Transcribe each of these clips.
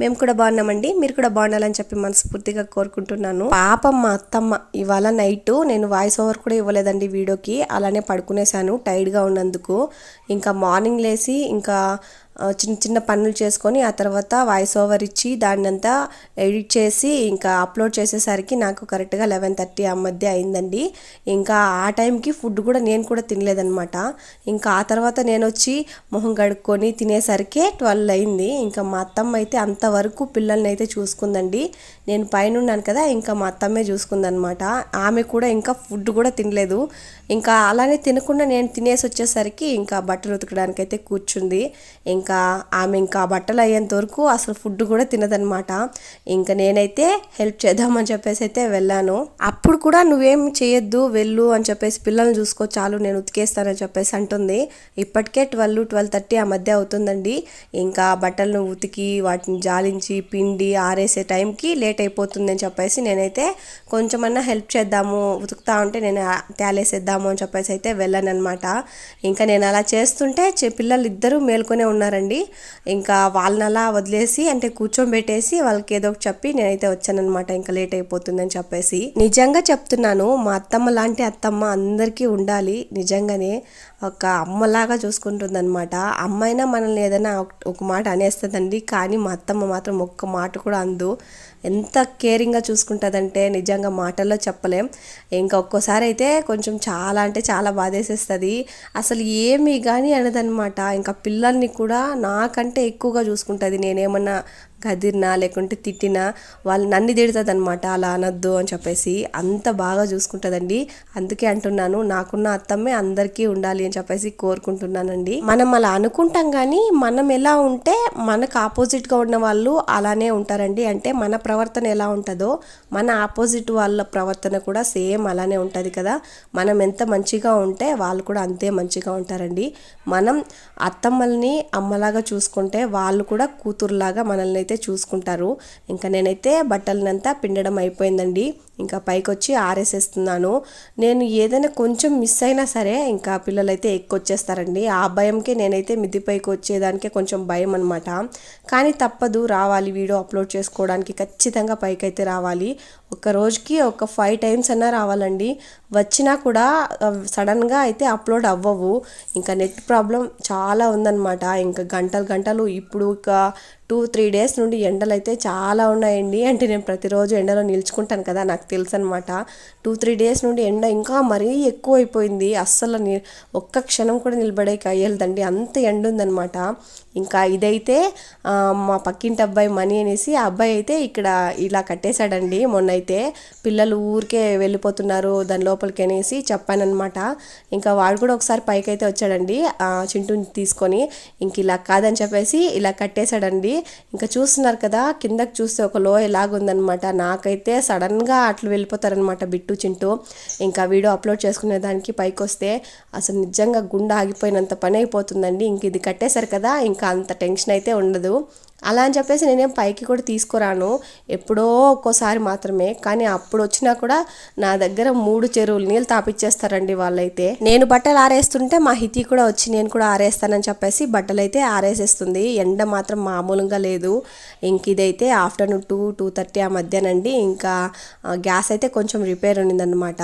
మేము కూడా బాగున్నామండి. మీరు కూడా బాగుండాలని చెప్పి మనస్ఫూర్తిగా కోరుకుంటున్నాను. పాపం మా అత్తమ్మ ఇవాళ నైట్ నేను వాయిస్ ఓవర్ కూడా ఇవ్వలేదండి వీడియోకి. అలానే పడుకునేసాను టైర్డ్గా ఉన్నందుకు. ఇంకా మార్నింగ్ లేసి ఇంకా చిన్న చిన్న పనులు చేసుకొని ఆ తర్వాత వాయిస్ ఓవర్ ఇచ్చి దాన్ని అంతా ఎడిట్ చేసి ఇంకా అప్లోడ్ చేసేసరికి నాకు కరెక్ట్గా లెవెన్ థర్టీ ఆ మధ్య అయిందండి. ఇంకా ఆ టైంకి ఫుడ్ కూడా నేను కూడా తినలేదనమాట ఇంకా ఆ తర్వాత నేను వచ్చి మొహం కడుక్కొని తినేసరికి ట్వెల్వ్ అయింది. ఇంకా మా అత్తమ్మ అయితే అంత అంతవరకు పిల్లల్ని అయితే చూసుకుందండి. నేను పైన ఉన్నాను కదా ఇంకా మా అత్తమ్మే చూసుకుందనమాట ఆమె కూడా ఇంకా ఫుడ్ కూడా తినలేదు. ఇంకా అలానే తినకుండా నేను తినేసి వచ్చేసరికి ఇంకా బట్టలు ఉతకడానికి అయితే కూర్చుంది. ఇంకా ఆమె ఇంకా బట్టలు అయ్యేంత వరకు అసలు ఫుడ్ కూడా తినదనమాట ఇంకా నేనైతే హెల్ప్ చేద్దామని చెప్పేసి అయితే వెళ్ళాను. అప్పుడు కూడా నువ్వేం చేయొద్దు వెళ్ళు అని చెప్పేసి పిల్లల్ని చూసుకో చాలు నేను ఉతికేస్తానని చెప్పేసి అంటుంది. ఇప్పటికే ట్వెల్వ్ ట్వెల్వ్ థర్టీ ఆ మధ్య అవుతుందండి. ఇంకా బట్టలను ఉతికి వాటిని గాలించి పిండి ఆరేసే టైంకి లేట్ అయిపోతుంది అని చెప్పేసి నేనైతే కొంచెమన్నా హెల్ప్ చేద్దాము ఉతుకుతా ఉంటే నేను తేలేసేద్దాము అని చెప్పేసి అయితే వెళ్ళాను అనమాట ఇంకా నేను అలా చేస్తుంటే పిల్లలు ఇద్దరు మేల్కొనే ఉన్నారండి. ఇంకా వాళ్ళని అలా వదిలేసి అంటే కూర్చోబెట్టేసి వాళ్ళకి ఏదో ఒకటి చెప్పి నేనైతే వచ్చానమాట ఇంకా లేట్ అయిపోతుందని చెప్పేసి. నిజంగా చెప్తున్నాను మా అత్తమ్మ లాంటి అత్తమ్మ అందరికీ ఉండాలి. నిజంగానే ఒక అమ్మలాగా చూసుకుంటుంది అనమాట అమ్మైనా మనల్ని ఏదైనా ఒక- ఒక మాట అనేస్తుందండి. కానీ మా అత్తమ్మ మాత్రం ఒక్క మాట కూడా అందు. ఎంత కేరింగ్గా చూసుకుంటుందంటే నిజంగా మాటల్లో చెప్పలేం. ఇంకా ఒక్కోసారి అయితే కొంచెం చాలా అంటే చాలా బాధేసేస్తుంది. అసలు ఏమి కానీ అనదనమాట. ఇంకా పిల్లల్ని కూడా నాకంటే ఎక్కువగా చూసుకుంటుంది. నేనేమన్నా కదిరినా లేకుంటే తిట్టినా వాళ్ళు నన్ను తిడుతుంది అనమాట అలా అనొద్దు అని చెప్పేసి అంత బాగా చూసుకుంటుందండి. అందుకే అంటున్నాను నాకున్న అత్తమ్మే అందరికీ ఉండాలి అని చెప్పేసి కోరుకుంటున్నానండి. మనం అలా అనుకుంటాం కానీ మనం ఎలా ఉంటే మనకు ఆపోజిట్గా ఉన్న వాళ్ళు అలానే ఉంటారండి. అంటే మన ప్రవర్తన ఎలా ఉంటుందో మన ఆపోజిట్ వాళ్ళ ప్రవర్తన కూడా సేమ్ అలానే ఉంటుంది కదా. మనం ఎంత మంచిగా ఉంటే వాళ్ళు కూడా అంతే మంచిగా ఉంటారండి. మనం అత్తమ్మల్ని అమ్మలాగా చూసుకుంటే వాళ్ళు కూడా కూతురులాగా మనల్ని అయితే చూసుకుంటారు. ఇంకా నేనైతే బట్టలనంతా పిండడం అయిపోయిందండి. ఇంకా పైకి వచ్చి ఆరేసేస్తున్నాను. నేను ఏదైనా కొంచెం మిస్ అయినా సరే ఇంకా పిల్లలైతే ఎక్కొచ్చేస్తారండి. ఆ భయంకే నేనైతే మిద్ది పైకి వచ్చేదానికే కొంచెం భయం అనమాట కానీ తప్పదు రావాలి వీడియో అప్లోడ్ చేసుకోవడానికి. ఖచ్చితంగా పైకి అయితే రావాలి. ఒక రోజుకి ఒక ఫైవ్ టైమ్స్ అన్నా రావాలండి. వచ్చినా కూడా సడన్గా అయితే అప్లోడ్ అవ్వవు. ఇంకా నెట్ ప్రాబ్లం చాలా ఉందన్నమాట. ఇంకా గంటలు గంటలు ఇప్పుడు ఒక టూ త్రీ డేస్ నుండి ఎండలు అయితే చాలా ఉన్నాయండి. అంటే నేను ప్రతిరోజు ఎండలో నిల్చుకుంటాను కదా నాకు తెలుసు అనమాట టూ త్రీ డేస్ నుండి ఎండ ఇంకా మరీ ఎక్కువ అయిపోయింది అస్సలు ఒక్క క్షణం కూడా నిలబడే అయ్యేదండి అంత ఎండ ఉందన్నమాట ఇంకా ఇదైతే మా పక్కింటి అబ్బాయి మనీ అనేసి ఆ అబ్బాయి అయితే ఇక్కడ ఇలా కట్టేశాడండి. మొన్న అయితే పిల్లలు ఊరికే వెళ్ళిపోతున్నారు దాని లోపలికి అనేసి చెప్పానమాట ఇంకా వాడు కూడా ఒకసారి పైకి అయితే వచ్చాడండి. చింటుని చింటూని తీసుకొని ఇంక ఇలా కాదని చెప్పేసి ఇలా కట్టేశాడండి. ఇంకా చూస్తున్నారు కదా కిందకి చూస్తే ఒక లోయ లాగుందనమాట నాకైతే సడన్గా అట్లా వెళ్ళిపోతారనమాట బిట్టు చింటూ. ఇంకా వీడియో అప్లోడ్ చేసుకునే దానికి పైకి వస్తే అసలు నిజంగా గుండె ఆగిపోయినంత పని అయిపోతుందండి. ఇంక ఇది కట్టేశారు కదా ఇంకా అంత టెన్షన్ అయితే ఉండదు. అలా అని చెప్పేసి నేనేం పైకి కూడా తీసుకురాను. ఎప్పుడో ఒక్కోసారి మాత్రమే. కానీ అప్పుడు వచ్చినా కూడా నా దగ్గర మూడు చెరువులు నీళ్ళు తాపిచ్చేస్తారండి వాళ్ళైతే. నేను బట్టలు ఆరేస్తుంటే మా హితి కూడా వచ్చి నేను కూడా ఆరేస్తానని చెప్పేసి బట్టలు అయితే ఆరేసేస్తుంది. ఎండ మాత్రం మామూలుగా లేదు. ఇంక ఇదైతే ఆఫ్టర్నూన్ టూ టూ థర్టీ ఆ మధ్యాహ్నండి. ఇంకా గ్యాస్ అయితే కొంచెం రిపేర్ ఉన్నదన్నమాట.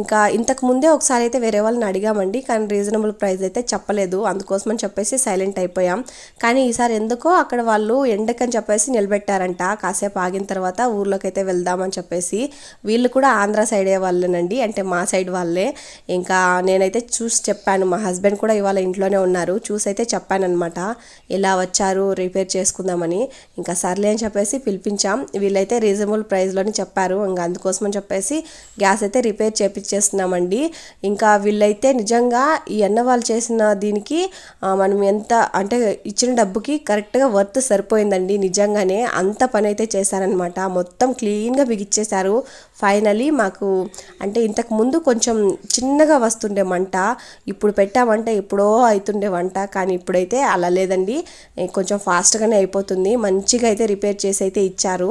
ఇంకా ఇంతకు ముందే ఒకసారి అయితే వేరే వాళ్ళని అడిగామండి. కానీ రీజనబుల్ ప్రైస్ అయితే చెప్పలేదు. అందుకోసమని చెప్పేసి సైలెంట్ అయిపోయాం. కానీ ఈసారి ఎందుకో అక్కడ వాళ్ళు ఎండకని చెప్పేసి నిలబెట్టారంట. కాసేపు ఆగిన తర్వాత ఊర్లోకైతే వెళ్దామని చెప్పేసి వీళ్ళు కూడా ఆంధ్ర సైడే వాళ్ళేనండి. అంటే మా సైడ్ వాళ్ళే. ఇంకా నేనైతే చూసి చెప్పాను. మా హస్బెండ్ కూడా ఇవాళ ఇంట్లోనే ఉన్నారు. చూసి అయితే చెప్పానమాట ఇలా వచ్చారు? రిపేర్ చేసుకుందామని. ఇంకా సర్లే అని చెప్పేసి పిలిపించాం. వీళ్ళైతే రీజనబుల్ ప్రైస్లోని చెప్పారు. ఇంకా అందుకోసమని చెప్పేసి గ్యాస్ అయితే రిపేర్ చేపించేస్తున్నామండి ఇంకా వీళ్ళైతే నిజంగా ఈ అన్న వాళ్ళు చేసిన దీనికి మనం ఎంత అంటే ఇచ్చిన డబ్బుకి కరెక్ట్గా వర్త్ సరిపోయిందండి. నిజంగానే అంత పని అయితే చేశారనమాట మొత్తం క్లీన్గా బిగిచ్చేశారు. ఫైనలీ మాకు అంటే ఇంతకు ముందు కొంచెం చిన్నగా వస్తుండే మంట ఇప్పుడు పెట్టామంటే ఎప్పుడో అవుతుండే వంట కానీ ఇప్పుడైతే అలా లేదండి. కొంచెం ఫాస్ట్గానే అయిపోతుంది. మంచిగా అయితే రిపేర్ చేసి అయితే ఇచ్చారు.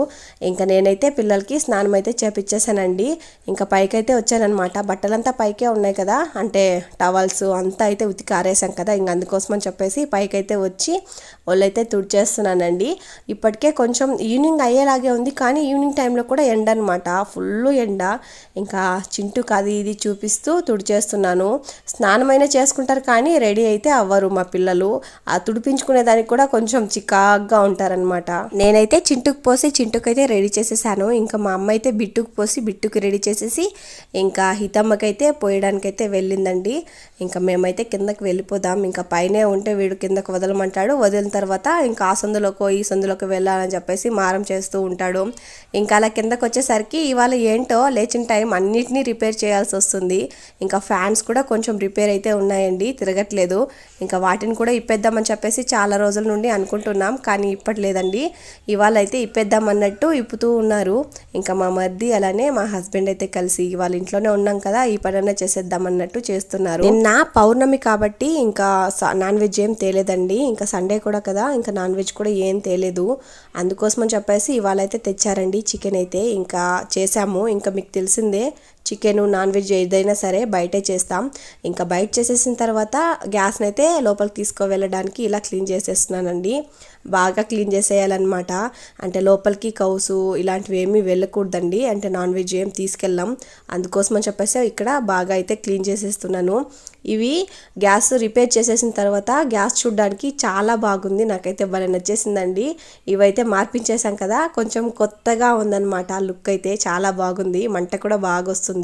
ఇంకా నేనైతే పిల్లలకి స్నానం అయితే చేపించేసానండి ఇంకా పైకైతే వచ్చానమాట బట్టలంతా పైకే ఉన్నాయి కదా. అంటే టవల్స్ అంతా అయితే ఉతికి ఆరేసాం కదా. ఇంక అందుకోసం అని చెప్పేసి పైకైతే వచ్చి వాళ్ళైతే తుడిచేస్తున్నానండి ఇప్పటికే కొంచెం ఈవినింగ్ అయ్యేలాగే ఉంది. కానీ ఈవినింగ్ టైంలో కూడా ఎండ అనమాట ఫుల్ ఎండ. ఇంకా చింటుకు అది ఇది చూపిస్తూ తుడిచేస్తున్నాను. స్నానమైనా చేసుకుంటారు కానీ రెడీ అయితే అవ్వరు మా పిల్లలు. ఆ తుడిపించుకునే దానికి కూడా కొంచెం చికాగ్గా ఉంటారనమాట నేనైతే చింటుకు పోసి చింటుకు అయితే రెడీ చేసేసాను. ఇంకా మా అమ్మ అయితే బిట్టుకు పోసి బిట్టుకు రెడీ చేసేసి ఇంకా హితమ్మకైతే పోయడానికైతే వెళ్ళిందండి. ఇంకా మేమైతే కిందకి వెళ్ళిపోదాం. ఇంకా పైనే ఉంటే వీడు కిందకు వదలమంటాడు. వదిలిన తర్వాత ఇంకా ఆసందులో సందులోకో ఈ సందులోకి వెళ్ళాలని చెప్పేసి మారం చేస్తూ ఉంటాడు. ఇంకా అలా కిందకు వచ్చేసరికి ఇవాళ ఏంటో లేచిన టైం అన్నిటినీ రిపేర్ చేయాల్సి వస్తుంది. ఇంకా ఫ్యాన్స్ కూడా కొంచెం రిపేర్ అయితే ఉన్నాయండి తిరగట్లేదు. ఇంకా వాటిని కూడా ఇప్పేద్దామని చెప్పేసి చాలా రోజుల నుండి అనుకుంటున్నాం కానీ ఇప్పట్లేదండి. ఇవాళ అయితే ఇప్పేద్దాం అన్నట్టు ఇప్పుతూ ఉన్నారు. ఇంకా మా మర్ది అలానే మా హస్బెండ్ అయితే కలిసి వాళ్ళ ఇంట్లోనే ఉన్నాం కదా ఈ పనైనా చేసేద్దాం అన్నట్టు చేస్తున్నారు. నిన్న పౌర్ణమి కాబట్టి ఇంకా నాన్ వెజ్ ఏం తేలేదండి. ఇంకా సండే కూడా కదా ఇంకా నాన్ వెజ్ కూడా ఏం తేలేదు. అందుకోసమని చెప్పేసి ఇవాళ అయితే తెచ్చారండి చికెన్ అయితే. ఇంకా చేసాము ఇంకా మీకు తెలిసిందే చికెన్ నాన్ వెజ్ ఏదైనా సరే బయటే చేస్తాం. ఇంకా బయట చేసేసిన తర్వాత గ్యాస్ని అయితే లోపలికి తీసుకువెళ్ళడానికి ఇలా క్లీన్ చేసేస్తున్నానండి. బాగా క్లీన్ చేసేయాలన్నమాట. అంటే లోపలికి కౌసు ఇలాంటివి ఏమీ వెళ్ళకూడదండి. అంటే నాన్ వెజ్ ఏం తీసుకెళ్ళాం. అందుకోసం అని చెప్పేసి ఇక్కడ బాగా అయితే క్లీన్ చేసేస్తున్నాను. ఇవి గ్యాస్ రిపేర్ చేసేసిన తర్వాత గ్యాస్ చూడడానికి చాలా బాగుంది. నాకైతే భలే నచ్చేసిందండి. ఇవైతే మార్పించేసాం కదా. కొంచెం కొత్తగా ఉందన్నమాట. లుక్ అయితే చాలా బాగుంది. మంట కూడా బాగా వస్తుంది.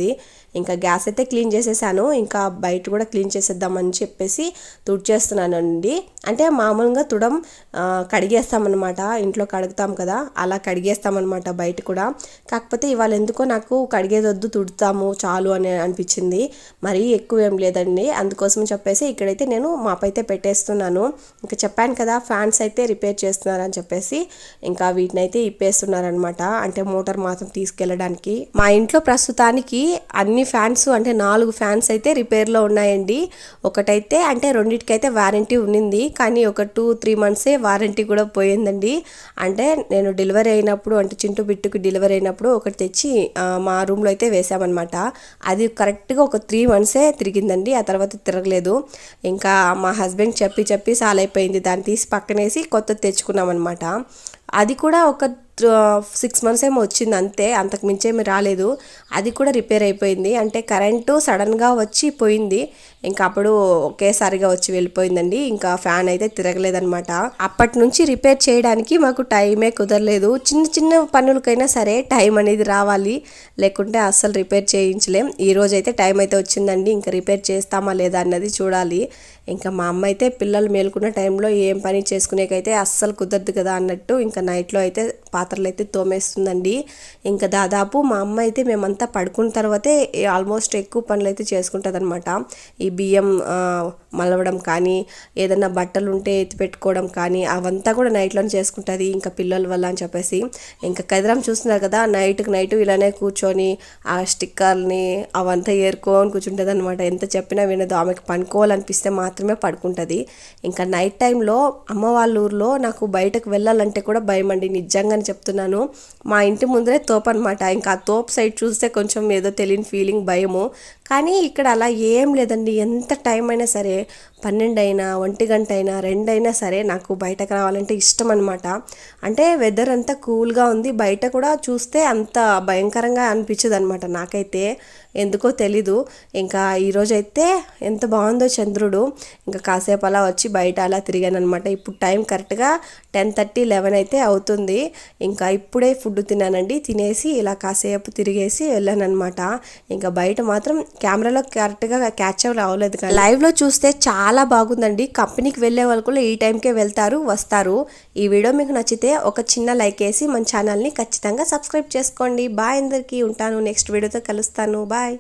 ఇంకా గ్యాస్ అయితే క్లీన్ చేసేసాను. ఇంకా బయట కూడా క్లీన్ చేసేద్దామని చెప్పేసి తుడిచేస్తున్నానండి. అంటే మామూలుగా తుడం కడిగేస్తామన్నమాట. ఇంట్లో కడుగుతాం కదా అలా కడిగేస్తామన్నమాట బయట కూడా. కాకపోతే ఇవాళ ఎందుకో నాకు కడిగేదొద్దు తుడుతాము చాలు అని అనిపించింది. మరీ ఎక్కువ ఏం లేదండి. అందుకోసం చెప్పేసి ఇక్కడైతే నేను మాపైతే పెట్టేస్తున్నాను. ఇంకా చెప్పాను కదా ఫ్యాన్స్ అయితే రిపేర్ చేస్తున్నారని చెప్పేసి ఇంకా వీటిని అయితే ఇప్పేస్తున్నారనమాట అంటే మోటార్ మాత్రం తీసుకెళ్ళడానికి. మా ఇంట్లో ప్రస్తుతానికి అన్ని ఫ్యాన్స్ అంటే నాలుగు ఫ్యాన్స్ అయితే రిపేర్లో ఉన్నాయండి. ఒకటైతే అంటే రెండింటికైతే వారంటీ ఉన్నింది. కానీ ఒక టూ త్రీ మంత్సే వారంటీ కూడా పోయిందండి. అంటే నేను డెలివరీ అయినప్పుడు అంటే చింటూ బిట్టుకు డెలివరీ అయినప్పుడు ఒకటి తెచ్చి మా రూమ్లో అయితే వేసామన్నమాట అది కరెక్ట్గా ఒక త్రీ మంత్సే తిరిగిందండి. ఆ తర్వాత తిరగలేదు. ఇంకా మా హస్బెండ్ చెప్పి చెప్పి సాలైపోయింది. దాన్ని తీసి పక్కనేసి కొత్త తెచ్చుకున్నాం అనమాట అది కూడా ఒక సిక్స్ మంత్స్ ఏమో వచ్చింది అంతే. అంతకు మించేమి రాలేదు. అది కూడా రిపేర్ అయిపోయింది. అంటే కరెంటు సడన్గా వచ్చి పోయింది. ఇంకా అప్పుడు ఒకేసారిగా వచ్చి వెళ్ళిపోయిందండి. ఇంకా ఫ్యాన్ అయితే తిరగలేదనమాట అప్పటి నుంచి రిపేర్ చేయడానికి మాకు టైమే కుదరలేదు. చిన్న చిన్న పనులకైనా సరే టైం అనేది రావాలి. లేకుంటే అస్సలు రిపేర్ చేయించలేం. ఈ రోజు అయితే టైం అయితే వచ్చిందండి. ఇంకా రిపేర్ చేస్తామా లేదా అన్నది చూడాలి. ఇంకా మా అమ్మ అయితే పిల్లలు మేలుకున్న టైంలో ఏం పని చేసుకునేకైతే అస్సలు కుదరదు కదా అన్నట్టు ఇంకా నైట్లో అయితే పాత్రలు అయితే తోమేస్తుందండి. ఇంకా దాదాపు మా అమ్మ అయితే మేమంతా పడుకున్న తర్వాతే ఆల్మోస్ట్ ఎక్కువ పనులు అయితే చేసుకుంటుంది ఈ బియ్యం మలవడం కానీ ఏదైనా బట్టలు ఉంటే ఎత్తి పెట్టుకోవడం కానీ అవంతా కూడా నైట్లోనే చేసుకుంటుంది. ఇంకా పిల్లల వల్ల అని చెప్పేసి. ఇంకా కదిరం చూస్తున్నారు కదా నైట్కి నైట్ ఇలానే కూర్చొని ఆ స్టిక్కర్ని అవంతా ఏరుకోని కూర్చుంటుంది అనమాట ఎంత చెప్పినా వినదు. ఆమెకు పనుకోవాలనిపిస్తే మాత్రమే పడుకుంటుంది. ఇంకా నైట్ టైంలో అమ్మ వాళ్ళ ఊర్లో నాకు బయటకు వెళ్ళాలంటే కూడా భయం అండి నిజంగానే చెప్తున్నాను. మా ఇంటి ముందరే తోపు అనమాట ఇంకా ఆ తోపు సైడ్ చూస్తే కొంచెం ఏదో తెలియని ఫీలింగ్ భయము. కానీ ఇక్కడ అలా ఏం లేదండి. ఎంత టైం అయినా సరే పన్నెండు అయినా ఒంటి గంట అయినా రెండైనా సరే నాకు బయటకు రావాలంటే ఇష్టం అనమాట అంటే వెదర్ అంతా కూల్గా ఉంది. బయట కూడా చూస్తే అంత భయంకరంగా అనిపించదు అనమాట నాకైతే. ఎందుకో తెలీదు. ఇంకా ఈరోజు అయితే ఎంత బాగుందో చంద్రుడు. ఇంకా కాసేపు అలా వచ్చి బయట అలా తిరిగాను అనమాట ఇప్పుడు టైం కరెక్ట్గా టెన్ థర్టీ లెవెన్ అయితే అవుతుంది. ఇంకా ఇప్పుడే ఫుడ్ తిన్నానండి. తినేసి ఇలా కాసేపు తిరిగేసి వెళ్ళాను అనమాట ఇంకా బయట మాత్రం కెమెరాలో కరెక్ట్గా క్యాచ్ అవ్వలేదు కానీ లైవ్లో చూస్తే చాలా చాలా బాగుందండి. కంపెనీకి వెళ్ళే వాళ్ళు కూడా ఈ టైంకే వెళ్తారు వస్తారు. ఈ వీడియో మీకు నచ్చితే ఒక చిన్న లైక్ వేసి మన ఛానల్ని ఖచ్చితంగా సబ్స్క్రైబ్ చేసుకోండి. బాయ్ అందరికీ ఉంటాను. నెక్స్ట్ వీడియోతో కలుస్తాను. బాయ్.